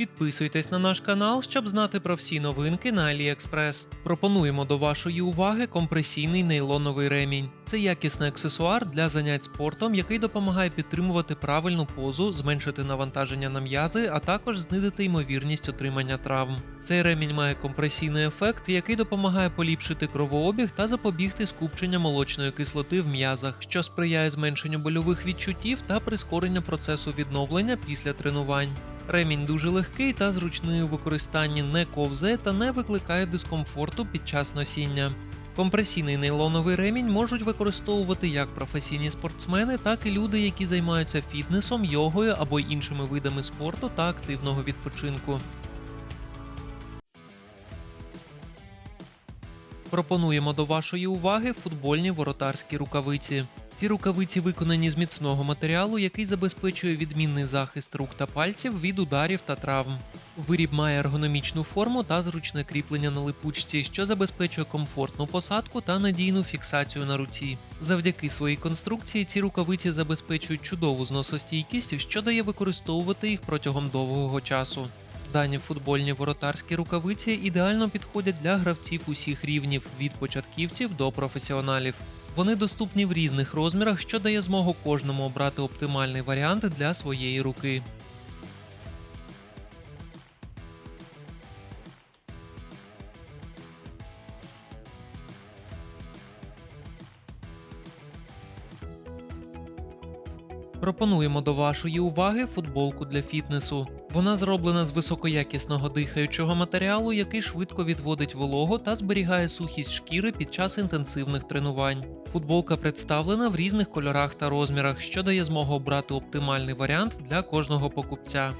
Підписуйтесь на наш канал, щоб знати про всі новинки на AliExpress. Пропонуємо до вашої уваги компресійний нейлоновий ремінь. Це якісний аксесуар для занять спортом, який допомагає підтримувати правильну позу, зменшити навантаження на м'язи, а також знизити ймовірність отримання травм. Цей ремінь має компресійний ефект, який допомагає поліпшити кровообіг та запобігти скупченню молочної кислоти в м'язах, що сприяє зменшенню больових відчуттів та прискоренню процесу відновлення після тренувань. Ремінь дуже легкий та зручний у використанні не ковзе та не викликає дискомфорту під час носіння. Компресійний нейлоновий ремінь можуть використовувати як професійні спортсмени, так і люди, які займаються фітнесом, йогою або іншими видами спорту та активного відпочинку. Пропонуємо до вашої уваги футбольні воротарські рукавиці. Ці рукавиці виконані з міцного матеріалу, який забезпечує відмінний захист рук та пальців від ударів та травм. Виріб має ергономічну форму та зручне кріплення на липучці, що забезпечує комфортну посадку та надійну фіксацію на руці. Завдяки своїй конструкції ці рукавиці забезпечують чудову зносостійкість, що дає використовувати їх протягом довгого часу. Дані футбольні воротарські рукавиці ідеально підходять для гравців усіх рівнів від початківців до професіоналів. Вони доступні в різних розмірах, що дає змогу кожному обрати оптимальний варіант для своєї руки. Пропонуємо до вашої уваги футболку для фітнесу. Вона зроблена з високоякісного дихаючого матеріалу, який швидко відводить вологу та зберігає сухість шкіри під час інтенсивних тренувань. Футболка представлена в різних кольорах та розмірах, що дає змогу обрати оптимальний варіант для кожного покупця.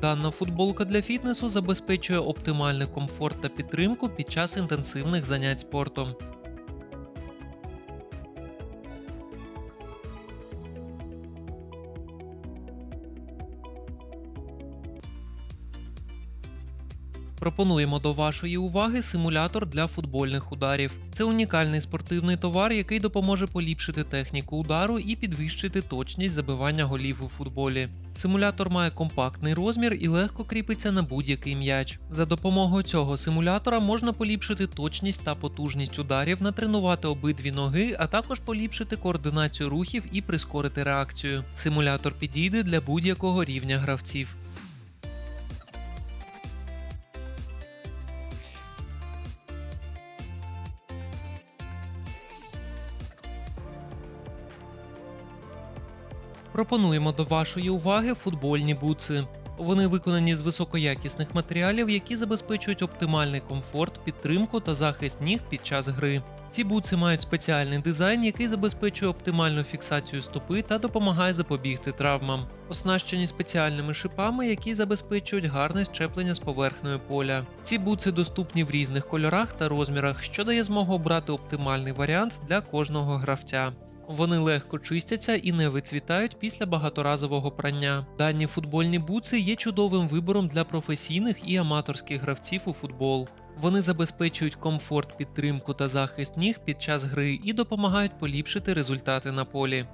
Дана футболка для фітнесу забезпечує оптимальний комфорт та підтримку під час інтенсивних занять спортом. Пропонуємо до вашої уваги симулятор для футбольних ударів. Це унікальний спортивний товар, який допоможе поліпшити техніку удару і підвищити точність забивання голів у футболі. Симулятор має компактний розмір і легко кріпиться на будь-який м'яч. За допомогою цього симулятора можна поліпшити точність та потужність ударів, натренувати обидві ноги, а також поліпшити координацію рухів і прискорити реакцію. Симулятор підійде для будь-якого рівня гравців. Пропонуємо до вашої уваги футбольні бутси. Вони виконані з високоякісних матеріалів, які забезпечують оптимальний комфорт, підтримку та захист ніг під час гри. Ці бутси мають спеціальний дизайн, який забезпечує оптимальну фіксацію стопи та допомагає запобігти травмам, оснащені спеціальними шипами, які забезпечують гарне щеплення з поверхнею поля. Ці бутси доступні в різних кольорах та розмірах, що дає змогу обрати оптимальний варіант для кожного гравця. Вони легко чистяться і не вицвітають після багаторазового прання. Дані футбольні буци є чудовим вибором для професійних і аматорських гравців у футбол. Вони забезпечують комфорт, підтримку та захист ніг під час гри і допомагають поліпшити результати на полі.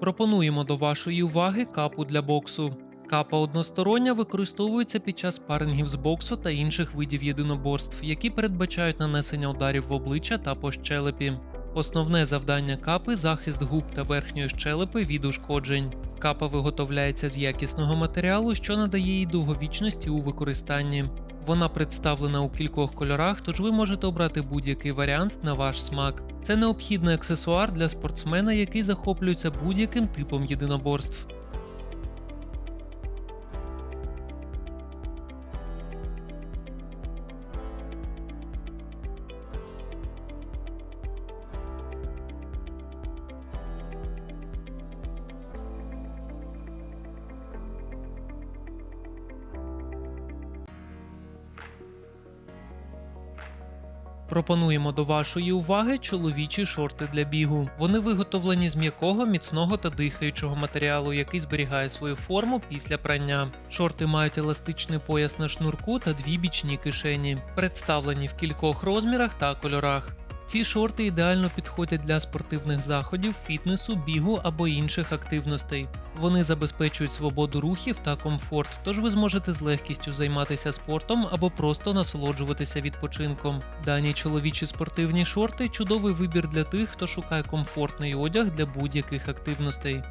Пропонуємо до вашої уваги капу для боксу. Капа одностороння використовується під час спарингів з боксу та інших видів єдиноборств, які передбачають нанесення ударів в обличчя та по щелепі. Основне завдання капи захист губ та верхньої щелепи від ушкоджень. Капа виготовляється з якісного матеріалу, що надає їй довговічності у використанні. Вона представлена у кількох кольорах, тож ви можете обрати будь-який варіант на ваш смак. Це необхідний аксесуар для спортсмена, який захоплюється будь-яким типом єдиноборств. Пропонуємо до вашої уваги чоловічі шорти для бігу. Вони виготовлені з м'якого, міцного та дихаючого матеріалу, який зберігає свою форму після прання. Шорти мають еластичний пояс на шнурку та дві бічні кишені, представлені в кількох розмірах та кольорах. Ці шорти ідеально підходять для спортивних заходів, фітнесу, бігу або інших активностей. Вони забезпечують свободу рухів та комфорт, тож ви зможете з легкістю займатися спортом або просто насолоджуватися відпочинком. Дані чоловічі спортивні шорти чудовий вибір для тих, хто шукає комфортний одяг для будь-яких активностей.